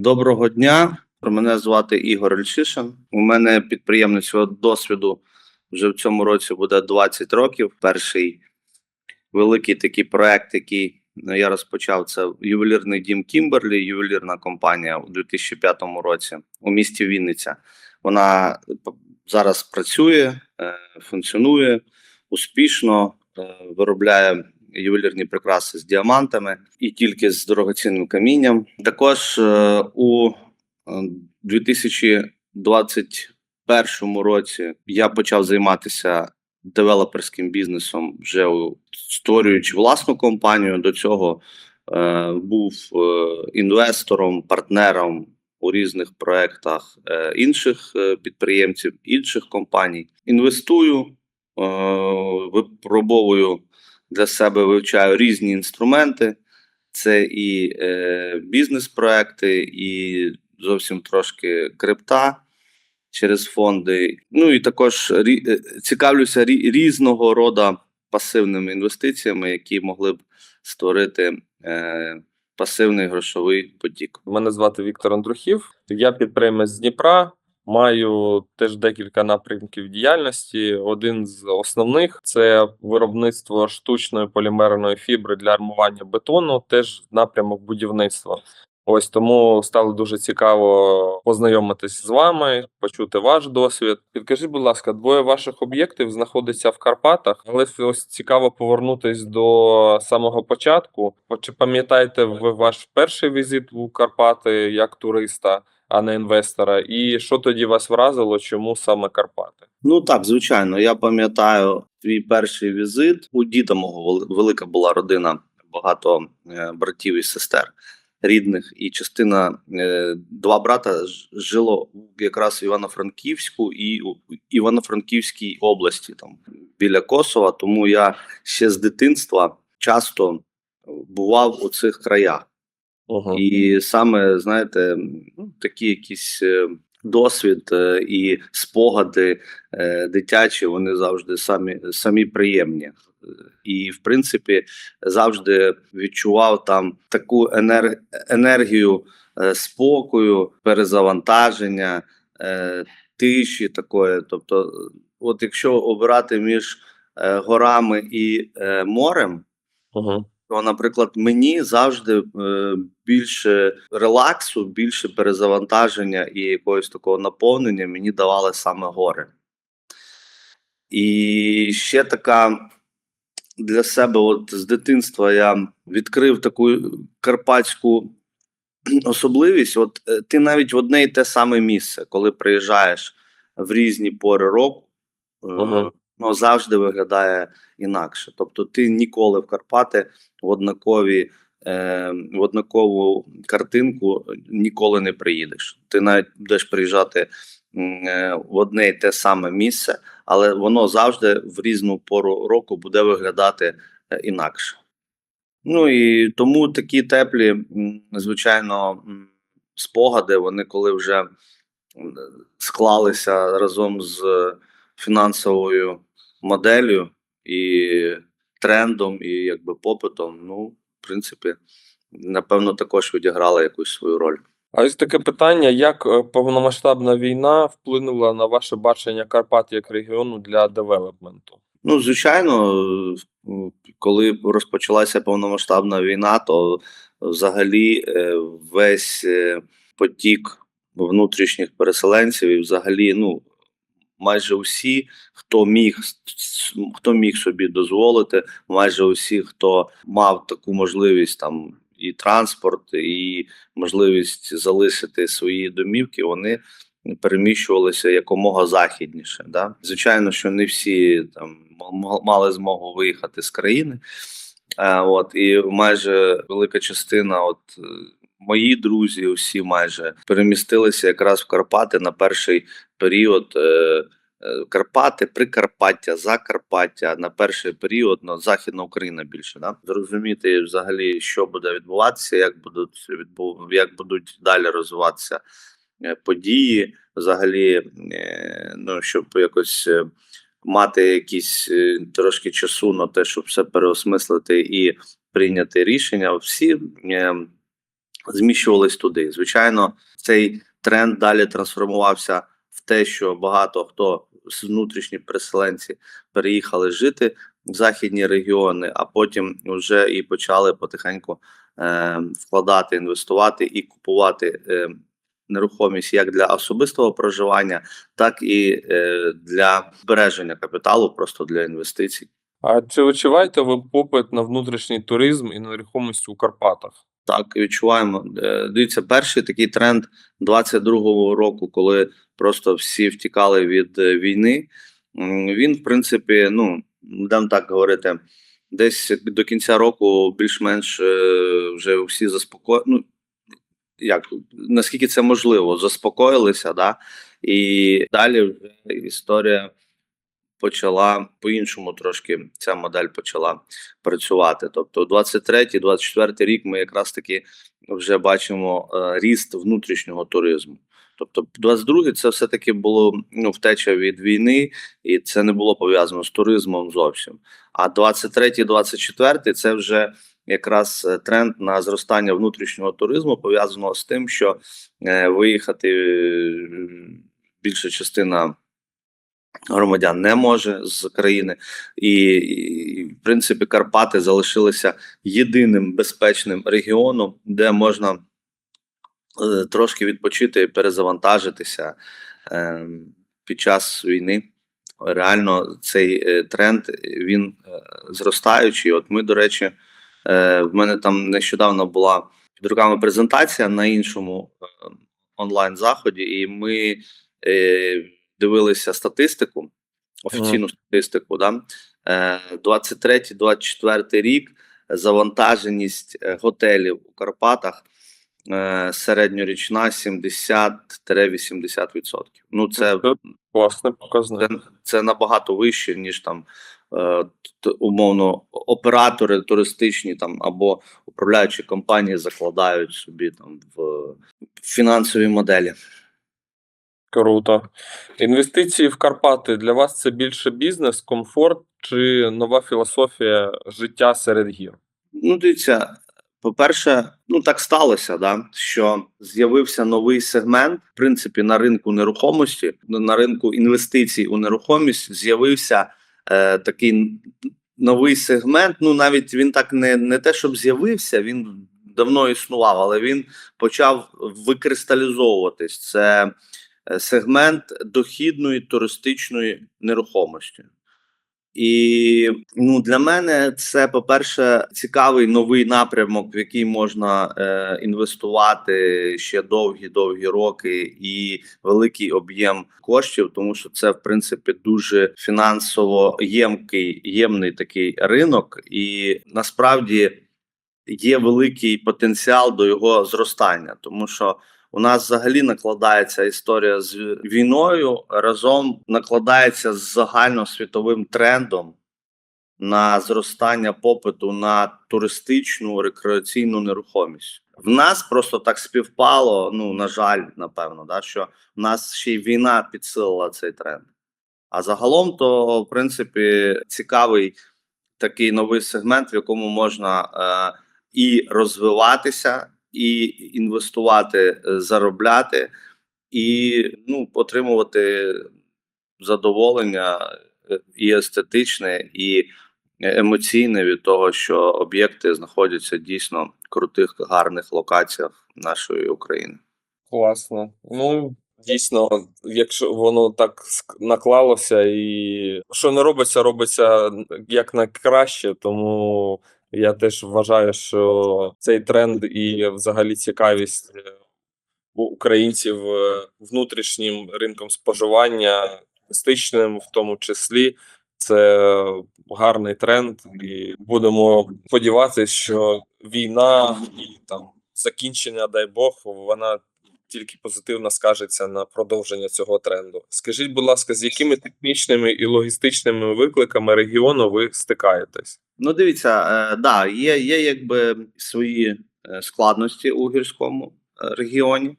Доброго дня. Мене звати Ігор Ільчишин. У мене підприємницького досвіду вже в цьому році буде 20 років. Перший великий такий проект, який ну, я розпочав, це ювелірний дім Кімберлі, ювелірна компанія у 2005 році у місті Вінниця. Вона зараз працює, е, функціонує успішно, е, виробляє ювелірні прикраси з діамантами і тільки з дорогоцінним камінням. Також е, у е, 2021 році я почав займатися девелоперським бізнесом, вже створюючи власну компанію. До цього е, був е, інвестором, партнером у різних проектах е, інших е, підприємців, інших компаній. Інвестую, е, випробовую для себе, вивчаю різні інструменти. Це і е, бізнес-проекти, і зовсім трошки крипта через фонди. Ну і також рі, е, цікавлюся рі, різного роду пасивними інвестиціями, які могли б створити е, пасивний грошовий потік. Мене звати Віктор Андрухів. Я підприємець з Дніпра. Маю теж декілька напрямків діяльності. Один з основних це виробництво штучної полімерної фібри для армування бетону, теж напрямок будівництва. Ось тому стало дуже цікаво познайомитись з вами, почути ваш досвід. Підкажіть, будь ласка, двоє ваших об'єктів знаходяться в Карпатах, але ось цікаво повернутись до самого початку. Чи пам'ятаєте ви ваш перший візит у Карпати як туриста, а не інвестора? І що тоді вас вразило? Чому саме Карпати? Ну так, звичайно, я пам'ятаю твій перший візит. У діда мого велика була родина, багато е, братів і сестер рідних, і частина е, два брата жило якраз в Івано-Франківську і у Івано-Франківській області, там біля Косова. Тому я ще з дитинства часто бував у цих краях. Угу. І саме, знаєте, ну, такі якісь е, досвід е, і спогади е, дитячі, вони завжди самі, самі приємні. І, в принципі, завжди відчував там таку енер... енергію спокою, перезавантаження, тиші такої. Тобто, от якщо обирати між горами і морем, Угу. То, наприклад, мені завжди е, більше релаксу, більше перезавантаження і якогось такого наповнення мені давали саме гори. І ще така для себе, от з дитинства я відкрив таку карпатську особливість. От е, ти навіть в одне і те саме місце, коли приїжджаєш в різні пори року, е, Ага. Ну, завжди виглядає інакше. Тобто ти ніколи в Карпати в однакові. е, В однакову картинку ніколи не приїдеш. Ти навіть будеш приїжджати е, в одне і те саме місце, але воно завжди в різну пору року буде виглядати е, інакше. Ну і тому такі теплі, звичайно, спогади, вони коли вже склалися разом з фінансовою моделлю і трендом, і якби попитом, ну, в принципі, напевно, також відіграли якусь свою роль. А ось таке питання: як е, повномасштабна війна вплинула на ваше бачення Карпат як регіону для девелопменту? Ну, звичайно, е, коли розпочалася повномасштабна війна, то взагалі е, весь потік внутрішніх переселенців, і взагалі, ну майже усі, хто міг хто міг собі дозволити, майже усі, хто мав таку можливість там і транспорт, і можливість залишити свої домівки, вони переміщувалися якомога західніше. Да? Звичайно, що не всі там мали змогу виїхати з країни. Е, от, і майже велика частина, от е, мої друзі, усі майже перемістилися якраз в Карпати на перший період. Е, Карпати, Прикарпаття, Закарпаття на перший період, ну, Західна Україна більше, да? зрозуміти взагалі, що буде відбуватися, як будуть відбув... як будуть далі розвиватися е, події, взагалі, е, ну щоб якось е, мати якісь е, трошки часу на те, щоб все переосмислити і прийняти рішення. Всі е, зміщувались туди. Звичайно, цей тренд далі трансформувався в те, що багато хто внутрішні переселенці переїхали жити в західні регіони, а потім вже і почали потихеньку е, вкладати, інвестувати і купувати е, нерухомість як для особистого проживання, так і е, для збереження капіталу, просто для інвестицій. А чи відчуваєте ви попит на внутрішній туризм і нерухомість у Карпатах? Так, відчуваємо. Е, Дивіться, перший такий тренд 22-го року, коли просто всі втікали від е, війни. Він, в принципі, ну будемо так говорити, десь до кінця року більш-менш е, вже всі заспокоїли. Ну, як наскільки це можливо, заспокоїлися, да? і далі вже історія почала по-іншому трошки ця модель почала працювати. Тобто, 23-24 рік ми якраз таки вже бачимо е, ріст внутрішнього туризму. Тобто, 22-й це все-таки було ну, втеча від війни, і це не було пов'язано з туризмом зовсім. А 23-24 це вже якраз е, тренд на зростання внутрішнього туризму, пов'язаного з тим, що е, виїхати е, більша частина громадян не може з країни, і, і в принципі Карпати залишилися єдиним безпечним регіоном, де можна трошки відпочити перезавантажитися е, під час війни. Реально, цей е, тренд він е, зростаючий. От ми, до речі, е, в мене там нещодавно була під руками презентація на іншому е, онлайн заході, і ми е, дивилися статистику, офіційну статистику. Да? Е, 23-24 рік завантаженість е, готелів у Карпатах е, середньорічна 70-80%. Ну, це, Це класний показник. це, це набагато вище, ніж там е, умовно оператори туристичні там або управляючі компанії закладають собі там в фінансові моделі. Круто. Інвестиції в Карпати для вас це більше бізнес, комфорт чи нова філософія життя серед гір? Ну, дивіться, по-перше, ну так сталося, да, що з'явився новий сегмент, в принципі, на ринку нерухомості, на ринку інвестицій у нерухомість з'явився е, такий новий сегмент. Ну, навіть він так не, не те, щоб з'явився, він давно існував, але він почав викристалізовуватись. Це е, сегмент дохідної туристичної нерухомості. І ну для мене це, по-перше, цікавий новий напрямок, в який можна е, інвестувати ще довгі-довгі роки і великий об'єм коштів, тому що це, в принципі, дуже фінансово ємкий, ємний такий ринок, і насправді є великий потенціал до його зростання, тому що у нас взагалі накладається історія з війною, разом накладається з загальносвітовим трендом на зростання попиту на туристичну рекреаційну нерухомість. В нас просто так співпало. Ну на жаль, напевно, да, що в нас ще й війна підсилила цей тренд. А загалом, то в принципі цікавий такий новий сегмент, в якому можна е, і розвиватися, і інвестувати, е, заробляти, і ну, отримувати задоволення е, і естетичне, і емоційне від того, що об'єкти знаходяться дійсно в крутих, гарних локаціях нашої України. Класно. Ну, дійсно, якщо воно так наклалося, і що не робиться, робиться як на краще, тому я теж вважаю, що цей тренд і взагалі цікавість е, українців е, внутрішнім ринком споживання, туристичним в тому числі. Це гарний тренд, і будемо сподіватися, що війна і там закінчення, дай Бог, вона тільки позитивно скажеться на продовження цього тренду. Скажіть, будь ласка, з якими технічними і логістичними викликами регіону ви стикаєтесь? Ну, дивіться, е, да, є, є якби свої е, складності у гірському е, регіоні.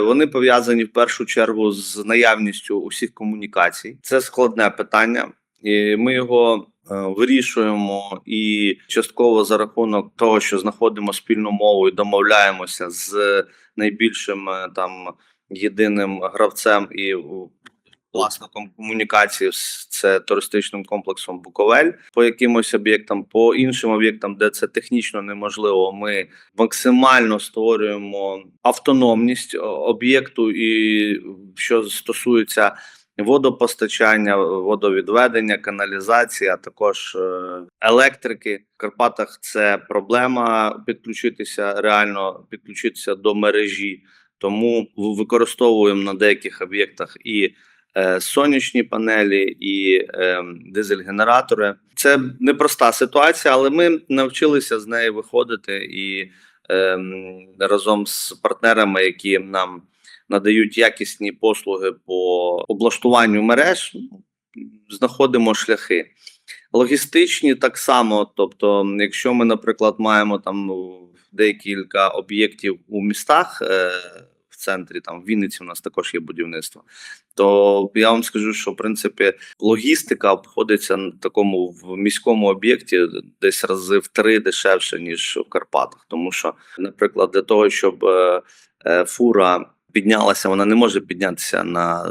Вони пов'язані в першу чергу з наявністю усіх комунікацій. Це складне питання, і ми його вирішуємо і частково за рахунок того, що знаходимо спільну мову і домовляємося з найбільшим там єдиним гравцем і власником комунікації це туристичним комплексом Буковель по якимось об'єктам, по іншим об'єктам, де це технічно неможливо. Ми максимально створюємо автономність об'єкту, і що стосується водопостачання, водовідведення, каналізації, а також е, електрики. В Карпатах це проблема підключитися реально підключитися до мережі. Тому використовуємо на деяких об'єктах і сонячні панелі, і е, дизель-генератори. Це непроста ситуація, але ми навчилися з неї виходити і е, разом з партнерами, які нам надають якісні послуги по облаштуванню мереж, знаходимо шляхи. Логістичні так само. Тобто, якщо ми, наприклад, маємо там декілька об'єктів у містах е, центрі, там в Вінниці у нас також є будівництво, то я вам скажу, що в принципі логістика обходиться на такому в міському об'єкті десь рази в три дешевше, ніж в Карпатах. Тому що, наприклад, для того, щоб е, е, фура піднялася, вона не може піднятися на е,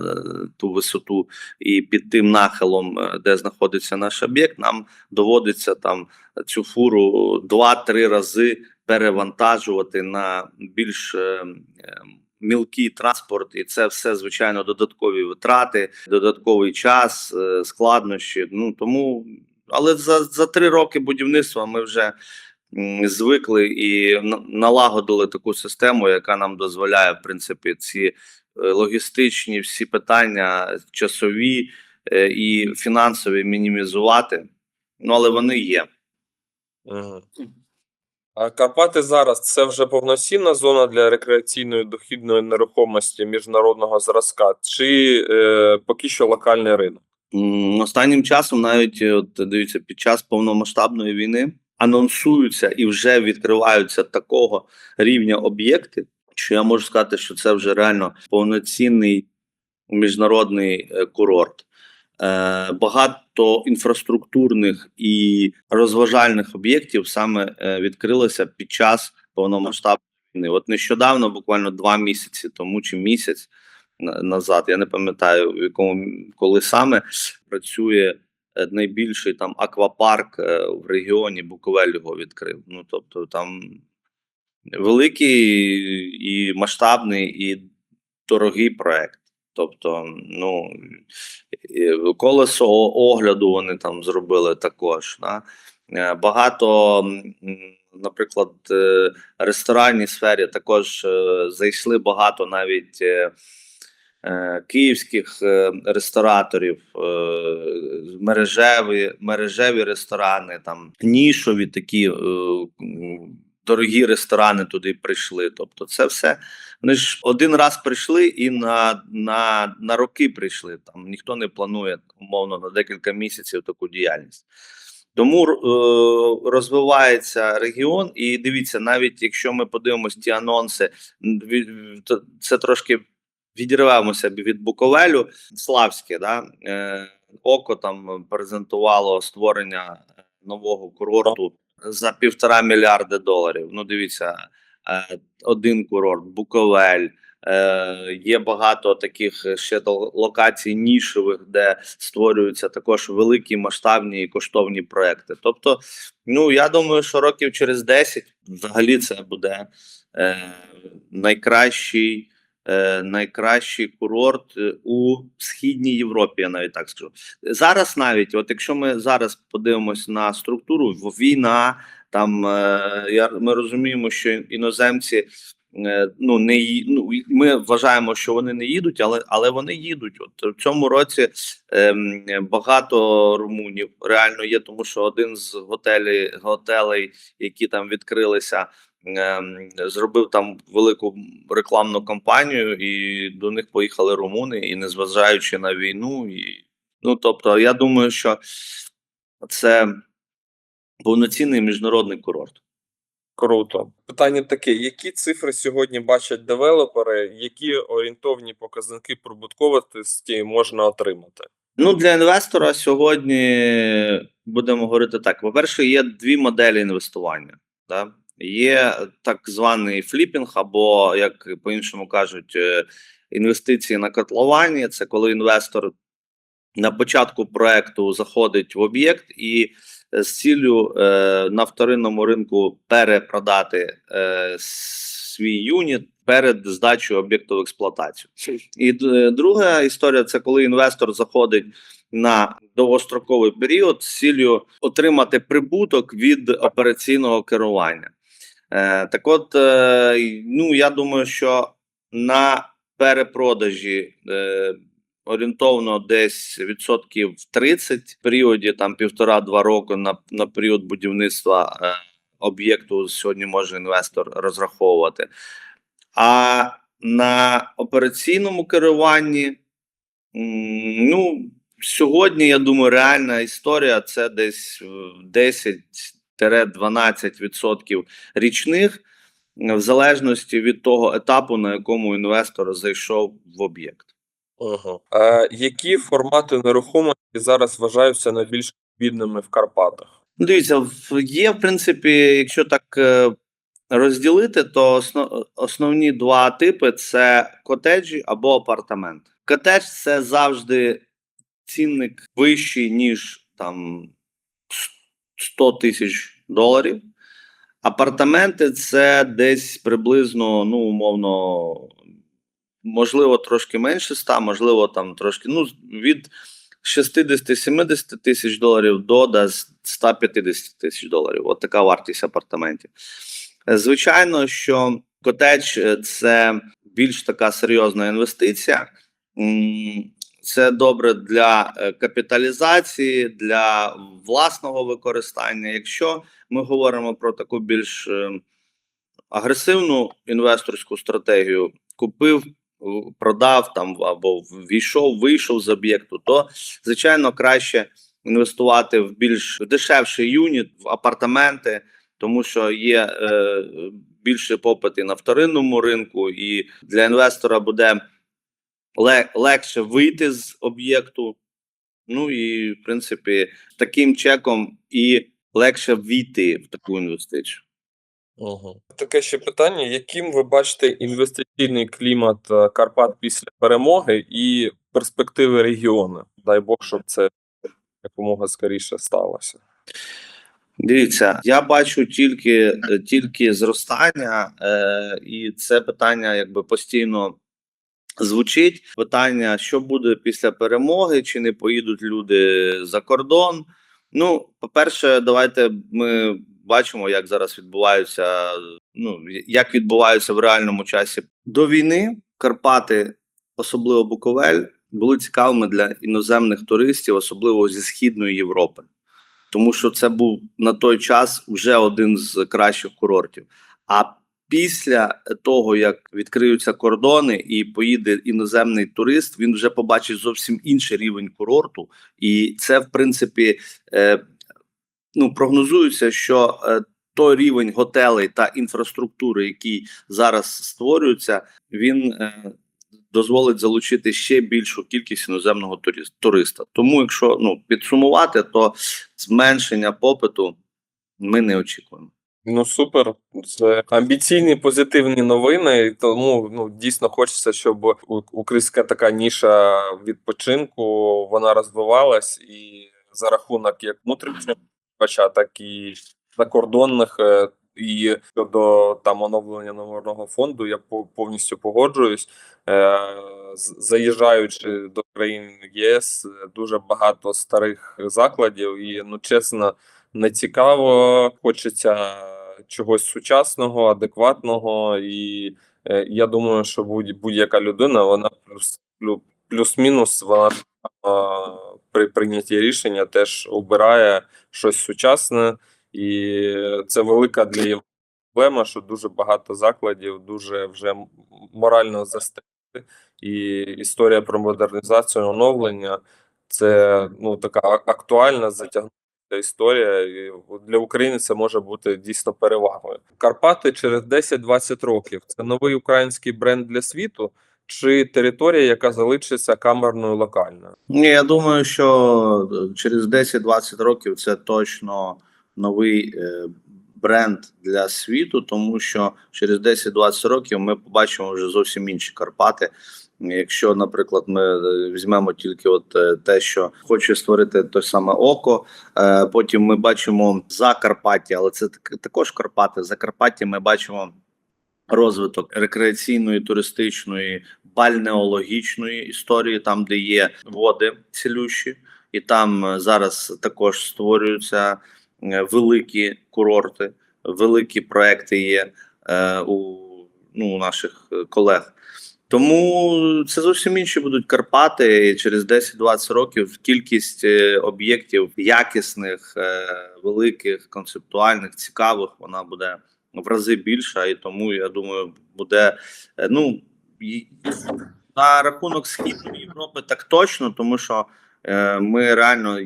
ту висоту і під тим нахилом, де знаходиться наш об'єкт, нам доводиться там цю фуру два-три рази перевантажувати на більш мілкий транспорт, і це все звичайно додаткові витрати, додатковий час, е, складнощі. Ну тому, але за, за три роки будівництва ми вже звикли і налагодили таку систему, яка нам дозволяє, в принципі, ці е, логістичні всі питання, часові е, і фінансові мінімізувати. Ну але вони є. А Карпати зараз це вже повноцінна зона для рекреаційної дохідної нерухомості міжнародного зразка, чи е, поки що локальний ринок? Останнім часом, навіть е, от дивіться, під час повномасштабної війни анонсуються і вже відкриваються такого рівня об'єкти, що я можу сказати, що це вже реально повноцінний міжнародний е, курорт. Е, Багато інфраструктурних і розважальних об'єктів саме е, відкрилося під час повномасштабної війни. От нещодавно, буквально два місяці тому чи місяць назад, я не пам'ятаю в якому коли саме працює е, найбільший там аквапарк в регіоні Буковель його відкрив. Ну тобто там великий і масштабний, і дорогий проект. Тобто, ну колесо огляду вони там зробили також. Да? Е, Багато, наприклад, е, ресторанній сфері також е, зайшли багато навіть київських рестораторів, мережеві, мережеві ресторани, там нішові такі дорогі ресторани туди прийшли. Тобто, це все. Вони ж один раз прийшли і на, на, на роки прийшли. Там ніхто не планує умовно на декілька місяців таку діяльність. Тому е, розвивається регіон, і дивіться, навіть якщо ми подивимось ті анонси, це трошки відірвемося від Буковелю. Славське, да? е, око там презентувало створення нового курорту за півтора мільярди доларів. Ну, дивіться, е, один курорт, Буковель. Е, є багато таких ще локацій нішевих, де створюються також великі масштабні і коштовні проекти. Тобто, ну я думаю, що років через 10 взагалі це буде е, найкращий, найкращий курорт е, у східній Європі, я навіть так скажу. Зараз навіть, от якщо ми зараз подивимось на структуру, війна там е, ми розуміємо, що іноземці. е, Ну, не ну, ми вважаємо, що вони не їдуть, але але вони їдуть. От в цьому році ем, багато румунів реально є, тому що один з готелі, готелей, які там відкрилися, зробив там велику рекламну кампанію, і до них поїхали румуни, і незважаючи на війну, і ну тобто, я думаю, що це повноцінний міжнародний курорт. Круто. Питання таке: які цифри сьогодні бачать девелопери, які орієнтовні показники прибутковості можна отримати? Ну, для інвестора сьогодні будемо говорити так: по-перше, є дві моделі інвестування. Да? Є так званий фліпінг, або як по-іншому кажуть, е, інвестиції на котловані. Це коли інвестор на початку проекту заходить в об'єкт і з ціллю е, на вторинному ринку перепродати е, свій юніт перед здачею об'єкту в експлуатацію. І друга історія це коли інвестор заходить на довгостроковий період з ціллю отримати прибуток від операційного керування. Е, так от, е, ну я думаю, що на перепродажі е, орієнтовно десь відсотків 30 в періоді там півтора-два роки на на період будівництва об'єкту сьогодні може інвестор розраховувати. А на операційному керуванні, ну, сьогодні, я думаю, реальна історія це десь 10 12% річних, в залежності від того етапу, на якому інвестор зайшов в об'єкт. Угу. Е, Які формати нерухомості зараз вважаються найбільш бідними в Карпатах? Ну, дивіться, є в принципі, якщо так е, розділити, то основні два типи: це котеджі або апартамент. Котедж це завжди цінник вищий, ніж там 100 тисяч доларів. Апартаменти це десь приблизно, ну, умовно, можливо, трошки менше 100, можливо, там трошки, ну, від 60-70 тисяч доларів до да, 150 тисяч доларів. От така вартість апартаментів. Звичайно, що котедж це більш така серйозна інвестиція. Це добре для е, капіталізації, для власного використання. Якщо ми говоримо про таку більш е, агресивну інвесторську стратегію, купив, продав там або війшов, вийшов з об'єкту, то звичайно краще інвестувати в більш дешевший юніт, в апартаменти, тому що є е, більше попит і на вторинному ринку, і для інвестора буде легше вийти з об'єкту. Ну і в принципі, таким чеком і легше війти в таку інвестицію. Угу. Таке ще питання: яким ви бачите інвестиційний клімат е, Карпат після перемоги і перспективи регіону? Дай Бог, щоб це якомога скоріше сталося. Дивіться, я бачу тільки, е, тільки зростання, е, і це питання якби постійно звучить. Питання, що буде після перемоги, чи не поїдуть люди за кордон. Ну, по-перше, давайте ми бачимо, як зараз відбуваються, ну як відбуваються в реальному часі до війни. Карпати, особливо Буковель, були цікавими для іноземних туристів, особливо зі східної Європи тому що це був на той час вже один з кращих курортів. А після того, як відкриються кордони і поїде іноземний турист, він вже побачить зовсім інший рівень курорту, і це, в принципі, е, ну прогнозується, що е, той рівень готелей та інфраструктури, який зараз створюється, він е, дозволить залучити ще більшу кількість іноземного туриста. Тому, якщо ну підсумувати, то зменшення попиту ми не очікуємо. Ну супер, це амбіційні позитивні новини. Тому ну дійсно хочеться, щоб українська така ніша відпочинку вона розвивалась і за рахунок як внутрішнього так і закордонних. е, І щодо там оновлення номерного фонду, я по- повністю погоджуюсь. Е, Заїжджаючи до країн ЄС, дуже багато старих закладів, і ну чесно, не цікаво. Хочеться чогось сучасного, адекватного, і е, я думаю, що будь- будь-яка людина, вона плюс плюс-мінус. вона при прийнятті рішення теж обирає щось сучасне, і це велика для Європи проблема, що дуже багато закладів дуже вже морально застигли. І історія про модернізацію, оновлення це ну така актуальна затягнута історія. І для України це може бути дійсно перевагою. Карпати через 10-20 років це новий український бренд для світу, чи територія, яка залишиться камерною локальною? Ні, я думаю, що е, через 10-20 років це точно новий е, бренд для світу, тому що через 10-20 років ми побачимо вже зовсім інші Карпати. Якщо, наприклад, ми е, візьмемо тільки от е, те, що хоче створити те саме око, е, потім ми бачимо Закарпаття, але це так- також Карпати. В Закарпатті ми бачимо розвиток рекреаційної, туристичної, бальнеологічної історії, там, де є води цілющі, і там зараз також створюються великі курорти, великі проекти є у, ну, у наших колег. Тому це зовсім інші будуть Карпати. І через 10-20 років кількість е, об'єктів якісних, е, великих, концептуальних, цікавих, вона буде в рази більша, і тому я думаю, буде е, ну на рахунок східної Європи так точно, тому що ми реально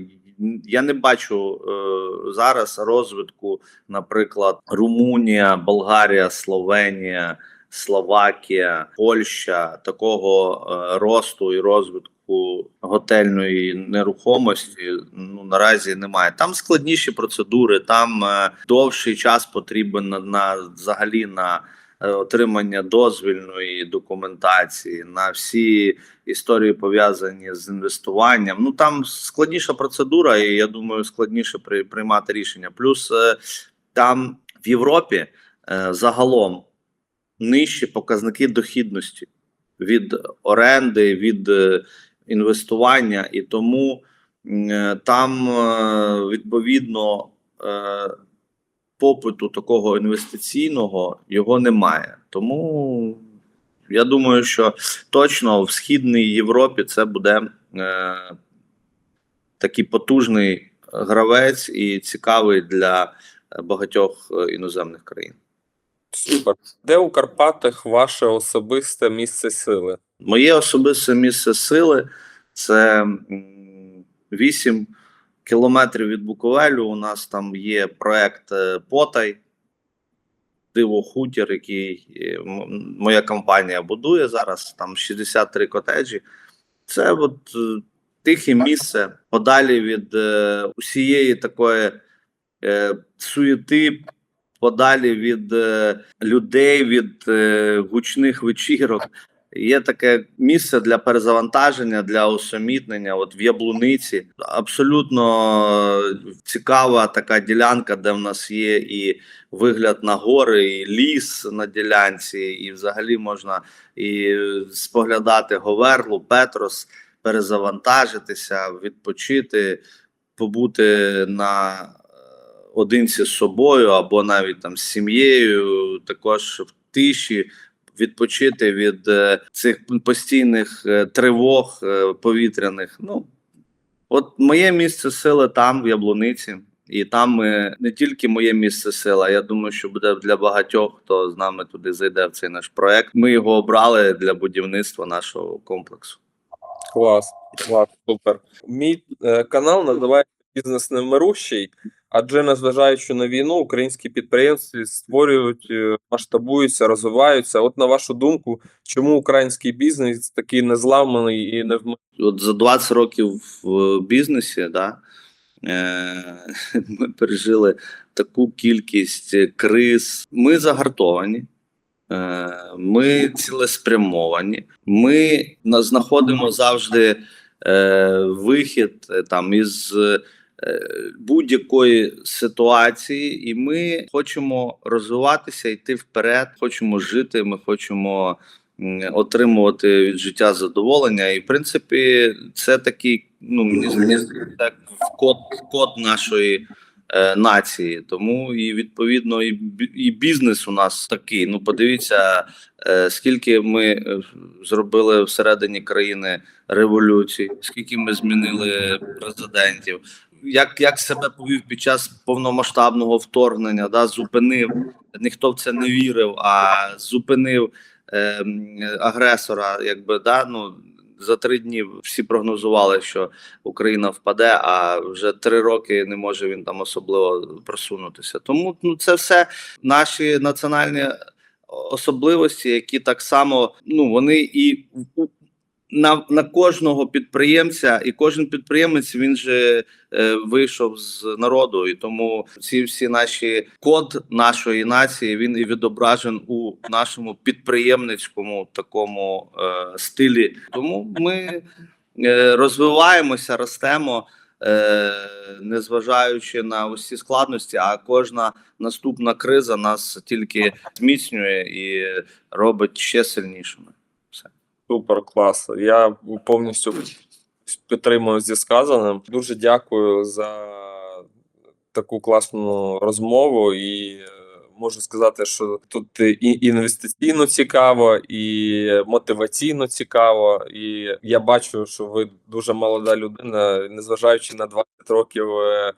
я не бачу е, зараз розвитку, наприклад, Румунія, Болгарія, Словенія, Словакія, Польща такого е, росту і розвитку готельної нерухомості ну наразі немає. Там складніші процедури, там е, довший час потрібен на, на взагалі на е, отримання дозвільної документації, на всі історії пов'язані з інвестуванням. Ну там складніша процедура, і я думаю, складніше при, приймати рішення. Плюс там в Європі загалом нижчі показники дохідності від оренди, від е, інвестування, і тому е, там е, відповідно попиту такого інвестиційного його немає. Тому я думаю, що точно в східній Європі це буде такий потужний гравець і цікавий для багатьох іноземних країн. Супер. Де у Карпатах ваше особисте місце сили? Моє особисте місце сили це 8 кілометрів від Буковелю. У нас там є проект е, Потай, Диво Хутір, який е, моя компанія будує зараз. Там 63 котеджі. Це от е, тихе місце подалі від усієї такої суєти, подалі від е, людей, від е, гучних вечірок. Є таке місце для перезавантаження, для усамітнення. От в Яблуниці абсолютно цікава така ділянка, де в нас є і вигляд на гори, і ліс на ділянці, і взагалі можна і споглядати Говерлу, Петрос, перезавантажитися, відпочити, побути на одинці з собою або навіть там з сім'єю, також в тиші відпочити від е, цих постійних е, тривог е, повітряних. Ну, от моє місце сили там, в Яблуниці. І там ми не тільки моє місце сила. Я думаю, що буде для багатьох, хто з нами туди зайде в цей наш проект. Ми його обрали для будівництва нашого комплексу. Клас, клас, супер. Мій е, канал називається Бізнес невмирущий, адже незважаючи на війну, українські підприємці створюють, е, масштабуються, розвиваються. От на вашу думку, чому український бізнес такий незламаний і невмирущий? От за 20 років в бізнесі, да, е, ми пережили таку кількість криз. Ми загартовані. Е, Ми цілеспрямовані. Ми знаходимо завжди е, вихід е, там із е, будь-якої ситуації, і ми хочемо розвиватися, йти вперед. Хочемо жити. Ми хочемо отримувати від життя задоволення. І в принципі, це такий, ну мені здається, так код, код нашої. е, Нації, тому і відповідно і, і бізнес у нас такий. Ну, подивіться, е, скільки ми е, зробили всередині країни революцій, скільки ми змінили президентів, як, як себе повів під час повномасштабного вторгнення, да, зупинив, ніхто в це не вірив, а зупинив е, агресора, якби да, ну. За три дні всі прогнозували, що Україна впаде, а вже три роки не може він там особливо просунутися. Тому ну це все наші національні особливості, які так само ну вони і на, на кожного підприємця, і кожен підприємець він же е, вийшов з народу, і тому ці всі наші код нашої нації він і відображен у нашому підприємницькому такому е, стилі. Тому ми е, розвиваємося, ростемо. Е, незважаючи на усі складності, а кожна наступна криза нас тільки зміцнює і робить ще сильнішими. Супер клас. Я повністю підтримую зі сказаним. Дуже дякую за таку класну розмову і. е, Можу сказати, що тут і інвестиційно цікаво, і мотиваційно цікаво. І я бачу, що ви дуже молода людина, незважаючи на 20 років е,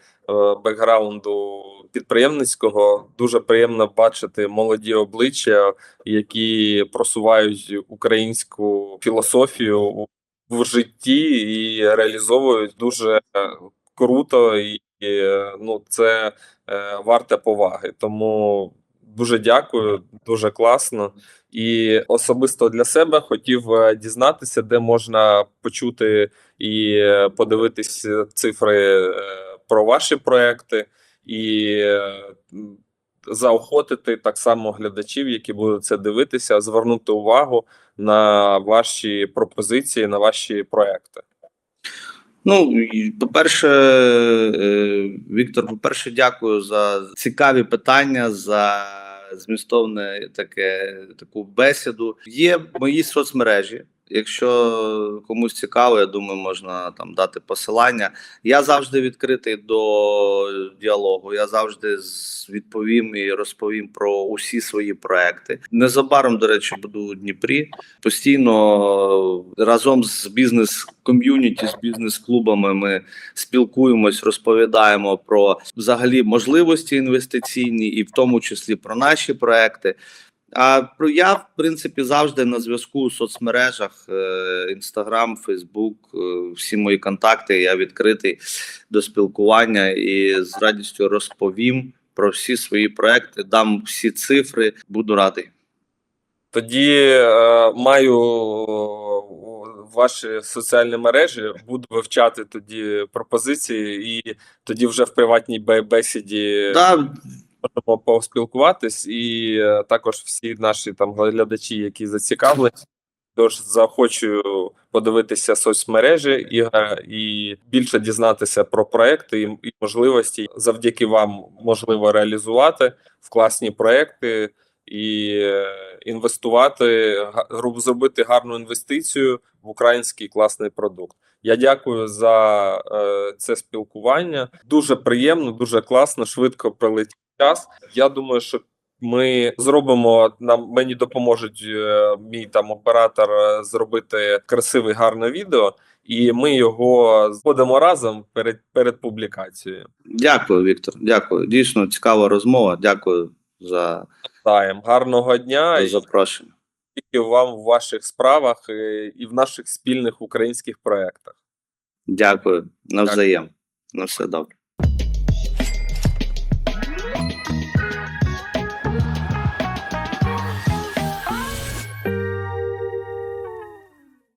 бекграунду підприємницького, дуже приємно бачити молоді обличчя, які просувають українську філософію в житті і реалізовують дуже е, круто, і, е, ну це е, варте поваги. Тому дуже дякую, дуже класно. І особисто для себе хотів е, дізнатися, де можна почути і е, подивитись е, цифри е, про ваші проекти, і е, заохотити так само глядачів, які будуть це дивитися, звернути увагу на ваші пропозиції, на ваші проекти. Ну, по-перше, е, Віктор, по-перше, дякую за цікаві питання, за змістовне таке таку бесіду. Є мої соцмережі. Якщо комусь цікаво, я думаю, можна там дати посилання. Я завжди відкритий до діалогу. Я завжди відповім і розповім про усі свої проекти. Незабаром, до речі, буду у Дніпрі. Постійно разом з бізнес-ком'юніті, з бізнес-клубами ми спілкуємось, розповідаємо про взагалі можливості інвестиційні, і в тому числі про наші проекти. А про я, в принципі, завжди на зв'язку у соцмережах: Інстаграм, Фейсбук, всі мої контакти. Я відкритий до спілкування і з радістю розповім про всі свої проекти, дам всі цифри, буду радий. Тоді е, маю ваші соціальні мережі, буду вивчати тоді пропозиції, і тоді вже в приватній бе- бесіді Да, можемо поспілкуватись, і е, також всі наші там глядачі, які зацікавлені. Тож захочу подивитися соцмережі Ігоря і більше дізнатися про проекти і, можливості завдяки вам можливо реалізувати в класні проекти і е, інвестувати, зробити гарну інвестицію в український класний продукт. Я дякую за е, це спілкування. Дуже приємно, дуже класно, швидко прилетів час. Я думаю, що ми зробимо нам мені допоможуть е, мій там оператор е, зробити красиве гарне відео, і ми його зробимо разом перед перед публікацією. дякую, Віктор. Дякую. Дійсно цікава розмова. Дякую за, Таєм гарного дня і запрошення. тільки вам в ваших справах е, і в наших спільних українських проєктах. Дякую. Навзаєм. На все добре.